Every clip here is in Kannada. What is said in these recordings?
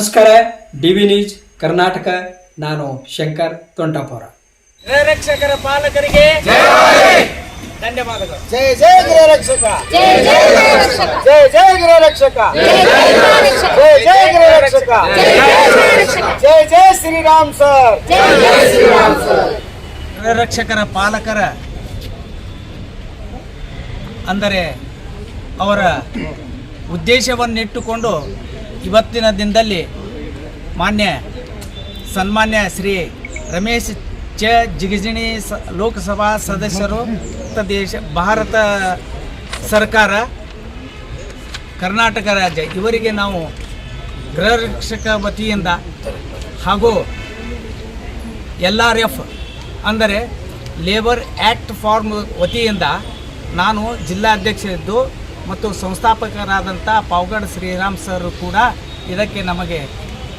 ನಮಸ್ಕಾರ ಡಿ ವಿ ನ್ಯೂಸ್ ಕರ್ನಾಟಕ ನಾನು ಶಂಕರ್ ತೊಂಟಾಪುರ ಗೃಹರಕ್ಷಕರ ಪಾಲಕರಿಗೆ ಧನ್ಯವಾದಗಳು. ಜೈ ಜೈ ಗೃಹ ರಕ್ಷಕ! ಜೈ ಜೈ ಗೃಹ ರಕ್ಷಕ! ಜೈ ಜೈ ಗೃಹ ರಕ್ಷಕ! ಜೈ ಜೈ ಶ್ರೀರಾಮ್ ಸರ್! ಗೃಹರಕ್ಷಕರ ಪಾಲಕರ ಅಂದರೆ ಅವರ ಉದ್ದೇಶವನ್ನಿಟ್ಟುಕೊಂಡು ಇವತ್ತಿನ ದಿನದಲ್ಲಿ ಮಾನ್ಯ ಸನ್ಮಾನ್ಯ ಶ್ರೀ ರಮೇಶ್ ಚ ಜಿಗಜಿಣಿ ಸ ಲೋಕಸಭಾ ಸದಸ್ಯರು ದೇಶ ಭಾರತ ಸರ್ಕಾರ, ಕರ್ನಾಟಕ ರಾಜ್ಯ, ಇವರಿಗೆ ನಾವು ಗೃಹರಕ್ಷಕ ವತಿಯಿಂದ ಹಾಗೂ ಎಲ್ ಆರ್ ಎಫ್ ಅಂದರೆ ಲೇಬರ್ ಆ್ಯಕ್ಟ್ ಫಾರ್ಮ್ ವತಿಯಿಂದ ನಾನು ಜಿಲ್ಲಾಧ್ಯಕ್ಷ ಇದ್ದು ಮತ್ತು ಸಂಸ್ಥಾಪಕರಾದಂಥ ಪಾವಗಡ ಶ್ರೀರಾಮ್ ಸರ್ ಕೂಡ ಇದಕ್ಕೆ ನಮಗೆ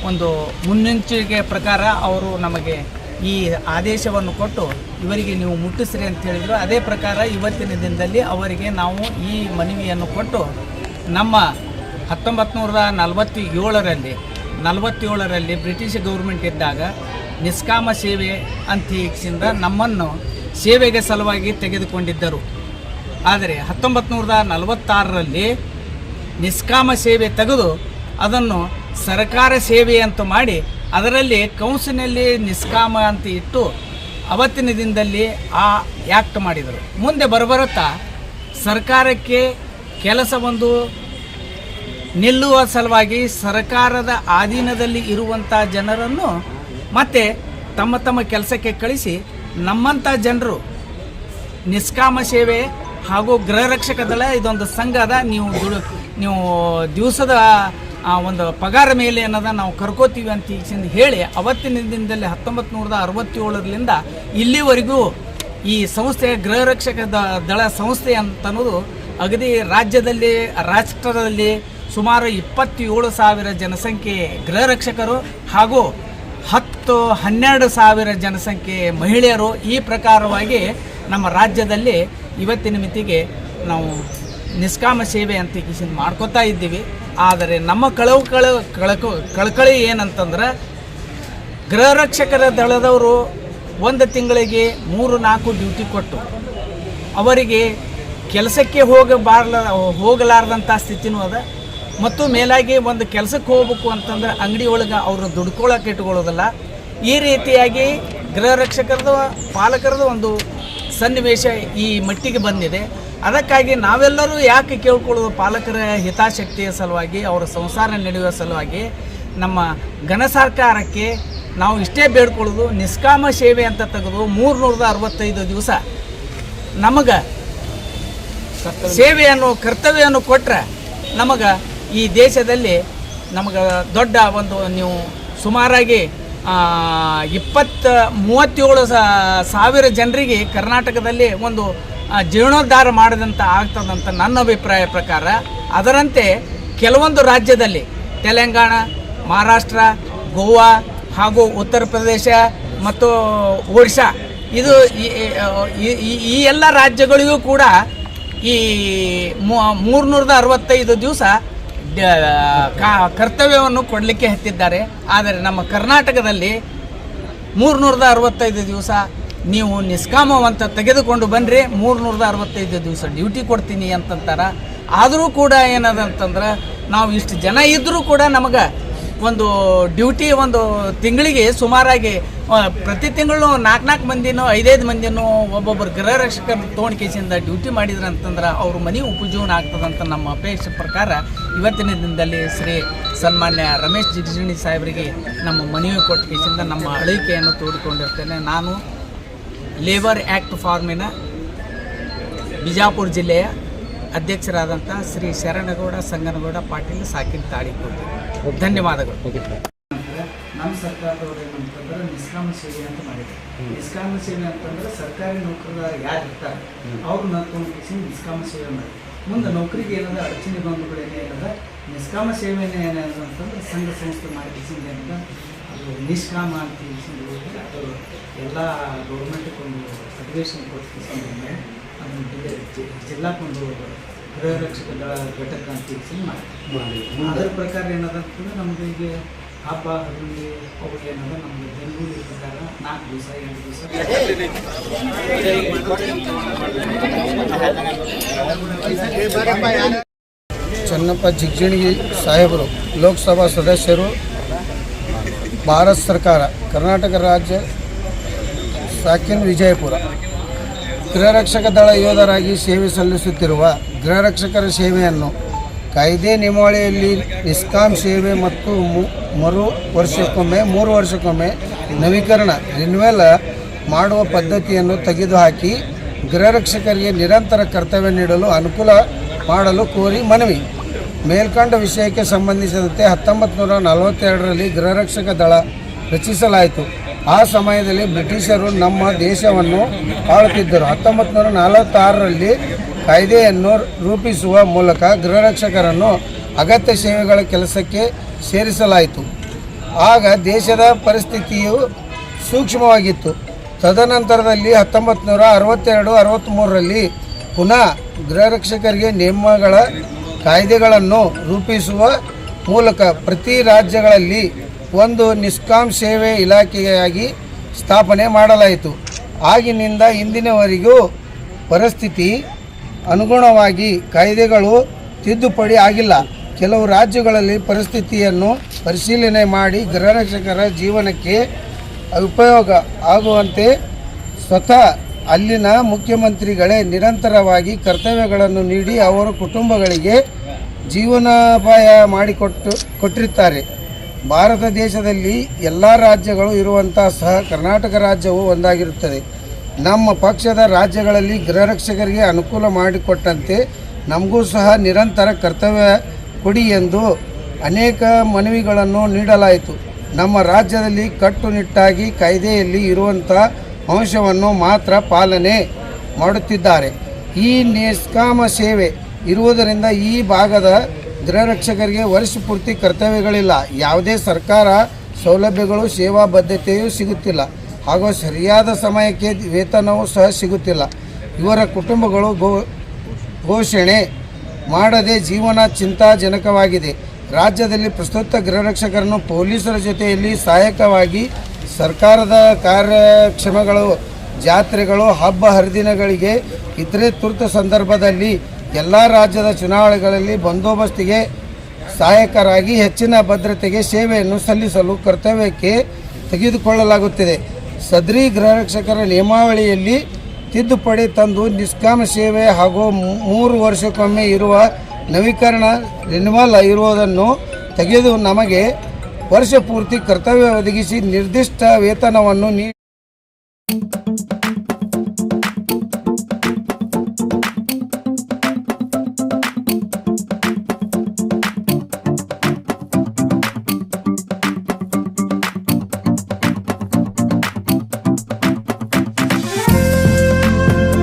ಒಂದು ಮುನ್ನೆಚ್ಚರಿಕೆ ಪ್ರಕಾರ ಅವರು ನಮಗೆ ಈ ಆದೇಶವನ್ನು ಕೊಟ್ಟು ಇವರಿಗೆ ನೀವು ಮುಟ್ಟಿಸ್ರಿ ಅಂತ ಹೇಳಿದರು. ಅದೇ ಪ್ರಕಾರ ಇವತ್ತಿನ ದಿನದಲ್ಲಿ ಅವರಿಗೆ ನಾವು ಈ ಮನವಿಯನ್ನು ಕೊಟ್ಟು ನಮ್ಮ ಹತ್ತೊಂಬತ್ತು ನೂರ ನಲವತ್ತೇಳರಲ್ಲಿ ನಲವತ್ತೇಳರಲ್ಲಿ ಬ್ರಿಟಿಷ್ ಗೌರ್ಮೆಂಟ್ ಇದ್ದಾಗ ನಿಷ್ಕಾಮ ಸೇವೆ ಅಂತ ಈಗಿಸಿಂದ ನಮ್ಮನ್ನು ಸೇವೆಗೆ ಸಲುವಾಗಿ ತೆಗೆದುಕೊಂಡಿದ್ದರು. ಆದರೆ ಹತ್ತೊಂಬತ್ತು ನೂರದ ನಲವತ್ತಾರರಲ್ಲಿ ನಿಷ್ಕಾಮ ಸೇವೆ ತೆಗೆದು ಅದನ್ನು ಸರ್ಕಾರ ಸೇವೆ ಅಂತ ಮಾಡಿ ಅದರಲ್ಲಿ ಕೌನ್ಸಿನಲ್ಲಿ ನಿಷ್ಕಾಮ ಅಂತ ಇಟ್ಟು ಅವತ್ತಿನ ದಿನದಲ್ಲಿ ಆ ಆ್ಯಕ್ಟ್ ಮಾಡಿದರು. ಮುಂದೆ ಬರಬರುತ್ತಾ ಸರ್ಕಾರಕ್ಕೆ ಕೆಲಸ ಒಂದು ನಿಲ್ಲುವ ಸಲುವಾಗಿ ಸರ್ಕಾರದ ಅಧೀನದಲ್ಲಿ ಇರುವಂಥ ಜನರನ್ನು ಮತ್ತೆ ತಮ್ಮ ತಮ್ಮ ಕೆಲಸಕ್ಕೆ ಕಳಿಸಿ ನಮ್ಮಂಥ ಜನರು ನಿಷ್ಕಾಮ ಸೇವೆ ಹಾಗೂ ಗೃಹರಕ್ಷಕ ದಳ ಇದೊಂದು ಸಂಘ ಅದ. ನೀವು ನೀವು ದಿವಸದ ಒಂದು ಪಗಾರ ಮೇಲೆ ಅನ್ನೋದ ನಾವು ಕರ್ಕೋತೀವಿ ಅಂತ ಈಗಿಂದ ಹೇಳಿ, ಅವತ್ತಿನ ದಿನದಲ್ಲಿ ಹತ್ತೊಂಬತ್ತು ನೂರದ ಅರವತ್ತೇಳರಿಂದ ಇಲ್ಲಿವರೆಗೂ ಈ ಸಂಸ್ಥೆ ಗೃಹ ರಕ್ಷಕ ದಳ ಸಂಸ್ಥೆ ಅಂತ ಅನ್ನೋದು ಅಗದಿ ರಾಜ್ಯದಲ್ಲಿ, ರಾಷ್ಟ್ರದಲ್ಲಿ ಸುಮಾರು ಇಪ್ಪತ್ತೇಳು ಸಾವಿರ ಜನಸಂಖ್ಯೆ ಗೃಹರಕ್ಷಕರು ಹಾಗೂ ಹತ್ತು ಹನ್ನೆರಡು ಸಾವಿರ ಜನಸಂಖ್ಯೆ ಮಹಿಳೆಯರು ಈ ಪ್ರಕಾರವಾಗಿ ನಮ್ಮ ರಾಜ್ಯದಲ್ಲಿ ಇವತ್ತಿನ ಮಿತಿಗೆ ನಾವು ನಿಷ್ಕಾಮ ಸೇವೆ ಅಂತ ಕಿಶನ್ ಮಾಡ್ಕೋತಾ ಇದ್ದೀವಿ. ಆದರೆ ನಮ್ಮ ಕಳವು ಕಳ, ಕಳಕು, ಕಳಕಳಿ ಏನಂತಂದ್ರೆ ಗೃಹರಕ್ಷಕರ ದಳದವರು ಒಂದು ತಿಂಗಳಿಗೆ ಮೂರು, ನಾಲ್ಕು ಡ್ಯೂಟಿ ಕೊಟ್ಟು ಅವರಿಗೆ ಕೆಲಸಕ್ಕೆ ಹೋಗಬಾರ್ಲ ಹೋಗಲಾರ್ದಂಥ ಸ್ಥಿತಿನೂ ಅದ. ಮತ್ತು ಮೇಲಾಗಿ ಒಂದು ಕೆಲಸಕ್ಕೆ ಹೋಗ್ಬೇಕು ಅಂತಂದ್ರೆ ಅಂಗಡಿ ಒಳಗೆ ಅವರು ದುಡ್ಕೊಳಕ್ಕೆ ಇಟ್ಕೊಳ್ಳೋದಿಲ್ಲ. ಈ ರೀತಿಯಾಗಿ ಗೃಹರಕ್ಷಕರದು, ಪಾಲಕರದು ಒಂದು ಸನ್ನಿವೇಶ ಈ ಮಟ್ಟಿಗೆ ಬಂದಿದೆ. ಅದಕ್ಕಾಗಿ ನಾವೆಲ್ಲರೂ ಯಾಕೆ ಕೇಳ್ಕೊಳ್ಳೋದು ಪಾಲಕರ ಹಿತಾಸಕ್ತಿಯ ಸಲುವಾಗಿ, ಅವರ ಸಂಸಾರ ನಡೆಯುವ ಸಲುವಾಗಿ, ನಮ್ಮ ಘನ ಸರ್ಕಾರಕ್ಕೆ ನಾವು ಇಷ್ಟೇ ಬೇಡ್ಕೊಳ್ಳೋದು ನಿಷ್ಕಾಮ ಸೇವೆ ಅಂತ ತೆಗೆದು ಮೂರ್ನೂರದ ಅರವತ್ತೈದು ದಿವಸ ನಮಗೆ ಸೇವೆಯನ್ನು, ಕರ್ತವ್ಯವನ್ನು ಕೊಟ್ಟರೆ ನಮಗೆ ಈ ದೇಶದಲ್ಲಿ ನಮಗೆ ದೊಡ್ಡ ಒಂದು ನೀವು ಸುಮಾರಾಗಿ ಇಪ್ಪತ್ತ ಮೂವತ್ತೇಳು ಸಾವಿರ ಜನರಿಗೆ ಕರ್ನಾಟಕದಲ್ಲಿ ಒಂದು ಜೀರ್ಣೋದ್ಧಾರ ಮಾಡಿದಂಥ ಆಗ್ತದಂತ ನನ್ನ ಅಭಿಪ್ರಾಯ ಪ್ರಕಾರ. ಅದರಂತೆ ಕೆಲವೊಂದು ರಾಜ್ಯದಲ್ಲಿ ತೆಲಂಗಾಣ, ಮಹಾರಾಷ್ಟ್ರ, ಗೋವಾ ಹಾಗೂ ಉತ್ತರ ಪ್ರದೇಶ ಮತ್ತು ಒಡಿಶಾ ಇದು ಈ ಎಲ್ಲ ರಾಜ್ಯಗಳಿಗೂ ಕೂಡ ಈ ಮೂರ್ನೂರದ ಅರವತ್ತೈದು ದಿವಸ ಕರ್ತವ್ಯವನ್ನು ಕೊಡಲಿಕ್ಕೆ ಹತ್ತಿದ್ದಾರೆ. ಆದರೆ ನಮ್ಮ ಕರ್ನಾಟಕದಲ್ಲಿ ಮೂರ್ನೂರದ ಅರವತ್ತೈದು ದಿವಸ ನೀವು ನಿಷ್ಕಾಮವಂತ ತೆಗೆದುಕೊಂಡು ಬನ್ನಿರಿ ಮೂರ್ನೂರದ ಅರವತ್ತೈದು ದಿವಸ ಡ್ಯೂಟಿ ಕೊಡ್ತೀನಿ ಅಂತಂತಾರೆ. ಆದರೂ ಕೂಡ ಏನದಂತಂದ್ರೆ, ನಾವು ಇಷ್ಟು ಜನ ಇದ್ದರೂ ಕೂಡ ನಮಗೆ ಒಂದು ಡ್ಯೂಟಿ ಒಂದು ತಿಂಗಳಿಗೆ ಸುಮಾರಾಗಿ ಪ್ರತಿ ತಿಂಗಳು ನಾಲ್ಕು ನಾಲ್ಕು ಮಂದಿನೂ, ಐದೈದು ಮಂದಿನೂ ಒಬ್ಬೊಬ್ಬರು ಗೃಹರಕ್ಷಕರ ತೊಗೊಂಡು ಕೇಸಿಂದ ಡ್ಯೂಟಿ ಮಾಡಿದ್ರು ಅಂತಂದ್ರೆ ಅವ್ರ ಮನೆ ಉಪಜೀವನ ಆಗ್ತದಂತ ನಮ್ಮ ಅಪೇಕ್ಷೆ ಪ್ರಕಾರ ಇವತ್ತಿನ ದಿನದಲ್ಲಿ ಶ್ರೀ ಸನ್ಮಾನ್ಯ ರಮೇಶ್ ಜಿಗಜಿಣಿ ಸಾಹೇಬರಿಗೆ ನಮ್ಮ ಮನವಿ ಕೊಟ್ಟ ಕೇಸಿಂದ ನಮ್ಮ ಅಳಿಕೆಯನ್ನು ತೋಡಿಕೊಂಡಿರ್ತೇನೆ. ನಾನು ಲೇಬರ್ ಆ್ಯಕ್ಟ್ ಫಾರ್ಮಿನ ಬಿಜಾಪುರ ಜಿಲ್ಲೆಯ ಅಧ್ಯಕ್ಷರಾದಂಥ ಶ್ರೀ ಶರಣಗೌಡ ಸಂಗನಗೌಡ ಪಾಟೀಲ್ ಸಾಕಿನ ತಾಳಿಕೋಟೆ ಧನ್ಯವಾದಗಳು. ನಮ್ಮ ಸರ್ಕಾರದವರು ಏನಂತಂದ್ರೆ ನಿಷ್ಕಾಮ ಸೇವೆ ಅಂತ ಮಾಡಿದ್ದಾರೆ ನಿಷ್ಕಾಮ ಸೇವೆ ಅಂತಂದ್ರೆ ಸರ್ಕಾರಿ ನೌಕರರ ಯಾರು ಇರ್ತಾರೆ ಅವ್ರು ನಡ್ಕೊಂಡು ನಿಷ್ಕಾಮ ಸೇವೆ ಮಾಡಿ ಮುಂದೆ ನೌಕರಿಗೆ ಏನದ ಅಡಚಣೆ ಬಂಧುಗಳು ಇಲ್ಲದ ನಿಷ್ಕಾಮ ಸೇವೆನೇ ಏನದ ಅಂತಂದ್ರೆ ಸಂಘ ಸಂಸ್ಥೆ ಮಾಡಿ ಏನದ ಅದು ನಿಷ್ಕಾಮ ಅಂತ ಅದು ಎಲ್ಲ ಗೌರ್ಮೆಂಟ್ಗೊಂದು ಅಧಿವೇಶನ ಕೊಟ್ಟು ಅದನ್ನು ಜಿ- ಜಿಲ್ಲಾಕ್ಕೊಂದು ಗೃಹ ರಕ್ಷಕ ದಳ ಘಟಕ ಅಂತ ಹೇಳಿ ಮಾಡಿ ಅದರ ಪ್ರಕಾರ ಏನದಂತಂದ್ರೆ ನಮ್ದು ಈಗ ಹಬ್ಬ ಹರಿದಿನ ಅವು ಏನದ ನಮ್ಗೆ ಬೆಂಗಳೂರು ಪ್ರಕಾರ ನಾಲ್ಕು ದಿವಸ ಎಂಟು ದಿವಸ. ಚನ್ನಪ್ಪ ಜಿಗ್ಜಿಣಗಿ ಸಾಹೇಬರು ಲೋಕಸಭಾ ಸದಸ್ಯರು ಭಾರತ ಸರ್ಕಾರ ಕರ್ನಾಟಕ ರಾಜ್ಯ ಸಾಕಿನ್ ವಿಜಯಪುರ. ಗೃಹರಕ್ಷಕ ದಳ ಯೋಧರಾಗಿ ಸೇವೆ ಸಲ್ಲಿಸುತ್ತಿರುವ ಗೃಹರಕ್ಷಕರ ಸೇವೆಯನ್ನು ಕಾಯ್ದೆ ನಿಯಮಾವಳಿಯಲ್ಲಿ ನಿಸ್ಕಾಂ ಸೇವೆ ಮತ್ತು ಮರು ವರ್ಷಕ್ಕೊಮ್ಮೆ, ಮೂರು ವರ್ಷಕ್ಕೊಮ್ಮೆ ನವೀಕರಣ ರಿನ್ಯೂವಲ್ ಮಾಡುವ ಪದ್ಧತಿಯನ್ನು ತೆಗೆದುಹಾಕಿ ಗೃಹರಕ್ಷಕರಿಗೆ ನಿರಂತರ ಕರ್ತವ್ಯ ನೀಡಲು, ಅನುಕೂಲ ಮಾಡಲು ಕೋರಿ ಮನವಿ. ಮೇಲ್ಕಂಡ ವಿಷಯಕ್ಕೆ ಸಂಬಂಧಿಸಿದಂತೆ ಹತ್ತೊಂಬತ್ತು ನೂರ ನಲವತ್ತೆರಡರಲ್ಲಿ ಗೃಹರಕ್ಷಕ ದಳ ರಚಿಸಲಾಯಿತು. ಆ ಸಮಯದಲ್ಲಿ ಬ್ರಿಟಿಷರು ನಮ್ಮ ದೇಶವನ್ನು ಆಳುತ್ತಿದ್ದರು. ಹತ್ತೊಂಬತ್ತು ನೂರ ನಲವತ್ತಾರರಲ್ಲಿ ಕಾಯ್ದೆಯನ್ನು ರೂಪಿಸುವ ಮೂಲಕ ಗೃಹರಕ್ಷಕರನ್ನು ಅಗತ್ಯ ಸೇವೆಗಳ ಕೆಲಸಕ್ಕೆ ಸೇರಿಸಲಾಯಿತು. ಆಗ ದೇಶದ ಪರಿಸ್ಥಿತಿಯು ಸೂಕ್ಷ್ಮವಾಗಿತ್ತು. ತದನಂತರದಲ್ಲಿ ಹತ್ತೊಂಬತ್ತು ನೂರ ಅರವತ್ತೆರಡು ಅರವತ್ತ್ಮೂರರಲ್ಲಿ ಪುನಃ ಗೃಹರಕ್ಷಕರಿಗೆ ನಿಯಮಗಳ ಕಾಯ್ದೆಗಳನ್ನು ರೂಪಿಸುವ ಮೂಲಕ ಪ್ರತಿ ರಾಜ್ಯಗಳಲ್ಲಿ ಒಂದು ನಿಸ್ಕಾಂ ಸೇವೆ ಇಲಾಖೆಯಾಗಿ ಸ್ಥಾಪನೆ ಮಾಡಲಾಯಿತು. ಆಗಿನಿಂದ ಇಂದಿನವರೆಗೂ ಪರಿಸ್ಥಿತಿ ಅನುಗುಣವಾಗಿ ಕಾಯ್ದೆಗಳು ತಿದ್ದುಪಡಿ ಆಗಿಲ್ಲ. ಕೆಲವು ರಾಜ್ಯಗಳಲ್ಲಿ ಪರಿಸ್ಥಿತಿಯನ್ನು ಪರಿಶೀಲನೆ ಮಾಡಿ ಗೃಹರಕ್ಷಕರ ಜೀವನಕ್ಕೆ ಉಪಯೋಗ ಆಗುವಂತೆ ಸ್ವತಃ ಅಲ್ಲಿನ ಮುಖ್ಯಮಂತ್ರಿಗಳೇ ನಿರಂತರವಾಗಿ ಕರ್ತವ್ಯಗಳನ್ನು ನೀಡಿ ಅವರ ಕುಟುಂಬಗಳಿಗೆ ಜೀವನೋಪಾಯ ಮಾಡಿಕೊಟ್ಟು ಕೊಟ್ಟಿರುತ್ತಾರೆ. ಭಾರತ ದೇಶದಲ್ಲಿ ಎಲ್ಲ ರಾಜ್ಯಗಳು ಇರುವಂತಹ ಸಹ ಕರ್ನಾಟಕ ರಾಜ್ಯವು ಒಂದಾಗಿರುತ್ತದೆ. ನಮ್ಮ ಪಕ್ಷದ ರಾಜ್ಯಗಳಲ್ಲಿ ಗೃಹರಕ್ಷಕರಿಗೆ ಅನುಕೂಲ ಮಾಡಿಕೊಟ್ಟಂತೆ ನಮಗೂ ಸಹ ನಿರಂತರ ಕರ್ತವ್ಯ ಕೊಡಿ ಎಂದು ಅನೇಕ ಮನವಿಗಳನ್ನು ನೀಡಲಾಯಿತು. ನಮ್ಮ ರಾಜ್ಯದಲ್ಲಿ ಕಟ್ಟುನಿಟ್ಟಾಗಿ ಕಾಯ್ದೆಯಲ್ಲಿ ಇರುವಂಥ ಅಂಶವನ್ನು ಮಾತ್ರ ಪಾಲನೆ ಮಾಡುತ್ತಿದ್ದಾರೆ. ಈ ನಿಷ್ಕಾಮ ಸೇವೆ ಇರುವುದರಿಂದ ಈ ಭಾಗದ ಗೃಹರಕ್ಷಕರಿಗೆ ವರ್ಷ ಪೂರ್ತಿ ಕರ್ತವ್ಯಗಳಿಲ್ಲ. ಯಾವುದೇ ಸರ್ಕಾರ ಸೌಲಭ್ಯಗಳು, ಸೇವಾ ಬದ್ಧತೆಯೂ ಸಿಗುತ್ತಿಲ್ಲ. ಹಾಗೂ ಸರಿಯಾದ ಸಮಯಕ್ಕೆ ವೇತನವೂ ಸಹ ಸಿಗುತ್ತಿಲ್ಲ. ಇವರ ಕುಟುಂಬಗಳು ಘೋಷಣೆ ಮಾಡದೆ ಜೀವನ ಚಿಂತಾಜನಕವಾಗಿದೆ. ರಾಜ್ಯದಲ್ಲಿ ಪ್ರಸ್ತುತ ಗೃಹರಕ್ಷಕರನ್ನು ಪೊಲೀಸರ ಜೊತೆಯಲ್ಲಿ ಸಹಾಯಕವಾಗಿ ಸರ್ಕಾರದ ಕಾರ್ಯಕ್ಷಮಗಳು, ಜಾತ್ರೆಗಳು, ಹಬ್ಬ ಹರಿದಿನಗಳಿಗೆ ಇತರೆ ತುರ್ತು ಸಂದರ್ಭದಲ್ಲಿ ಎಲ್ಲ ರಾಜ್ಯದ ಚುನಾವಣೆಗಳಲ್ಲಿ ಬಂದೋಬಸ್ತಿಗೆ ಸಹಾಯಕರಾಗಿ ಹೆಚ್ಚಿನ ಭದ್ರತೆಗೆ ಸೇವೆಯನ್ನು ಸಲ್ಲಿಸಲು ಕರ್ತವ್ಯಕ್ಕೆ ತೆಗೆದುಕೊಳ್ಳಲಾಗುತ್ತಿದೆ. ಸದ್ರಿ ಗೃಹರಕ್ಷಕರ ನಿಯಮಾವಳಿಯಲ್ಲಿ ತಿದ್ದುಪಡಿ ತಂದು ನಿಷ್ಕಾಮ ಸೇವೆ ಹಾಗೂ ಮೂರು ವರ್ಷಕ್ಕೊಮ್ಮೆ ಇರುವ ನವೀಕರಣ ರಿನಿವಲ್ ಇರುವುದನ್ನು ತೆಗೆದು ನಮಗೆ ವರ್ಷ ಪೂರ್ತಿ ಕರ್ತವ್ಯ ಒದಗಿಸಿ ನಿರ್ದಿಷ್ಟ ವೇತನವನ್ನು ನೀಡಿ